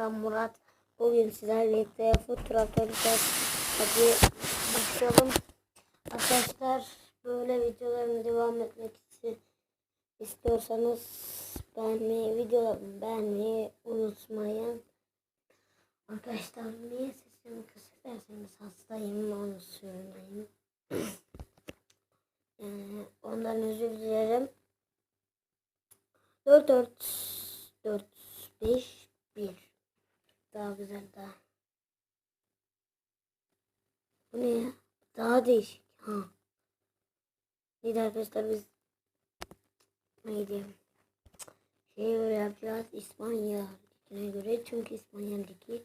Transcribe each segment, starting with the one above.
ben Murat. Bugün sizlerle birlikte food oynayacağız. Hadi başlayalım. Arkadaşlar böyle videoların devam etmek için istiyorsanız beğenmeyi, videolarımı beğenmeyi unutmayın. Arkadaşlar niye sesimi kısık derseniz hastayım onu söyleyeyim. Ee, ondan özür dilerim. 4 4 4 5 1 Daha güzel daha. Bu ne ya? Daha değişik. Ha. Neydi arkadaşlar biz ne diyelim? Şey göre yapacağız İspanya ligine göre çünkü İspanya ligi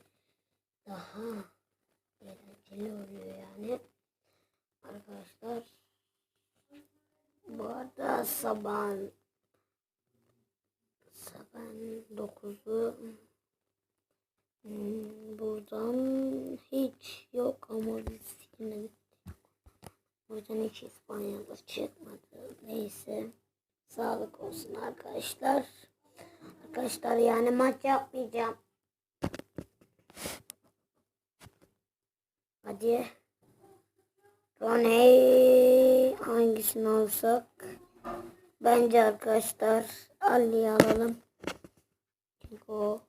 daha eğlenceli oluyor yani. Arkadaşlar bu arada sabahın sabahın 9'u hmm, buradan hiç yok ama biz yine de buradan hiç İspanya'da çıkmadı. Neyse sağlık olsun arkadaşlar. Arkadaşlar yani maç yapmayacağım. Hadi. Roney hangisini alsak? Bence arkadaşlar Ali'yi alalım. Çünkü o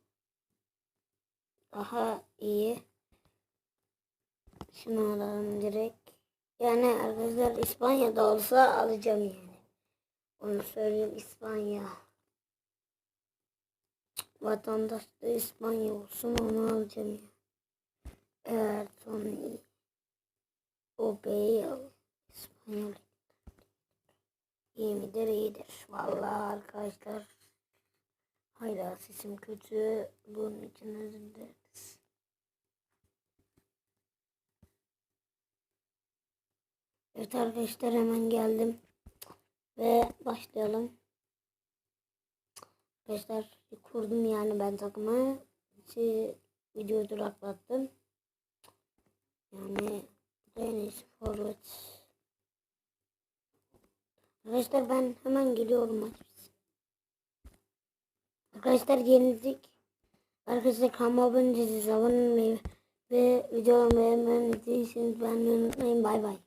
daha iyi. Şunu alalım direkt. Yani arkadaşlar İspanya'da olsa alacağım yani. Onu söyleyeyim İspanya. Vatandaş da İspanya olsun onu alacağım yani. Evet onu o beyi al. İspanyol. İyi midir? iyidir. Vallahi arkadaşlar. Hala sesim kötü. Bunun için özür dileriz. Evet arkadaşlar hemen geldim. Ve başlayalım. Arkadaşlar kurdum yani ben takımı. Şey, videoyu duraklattım. Yani Deniz forvet. Arkadaşlar ben hemen geliyorum. Arkadaşlar yenildik. Arkadaşlar kanalıma abone değilseniz abone olmayı ve videolarımı beğenmeyi unutmayın. Bye bye.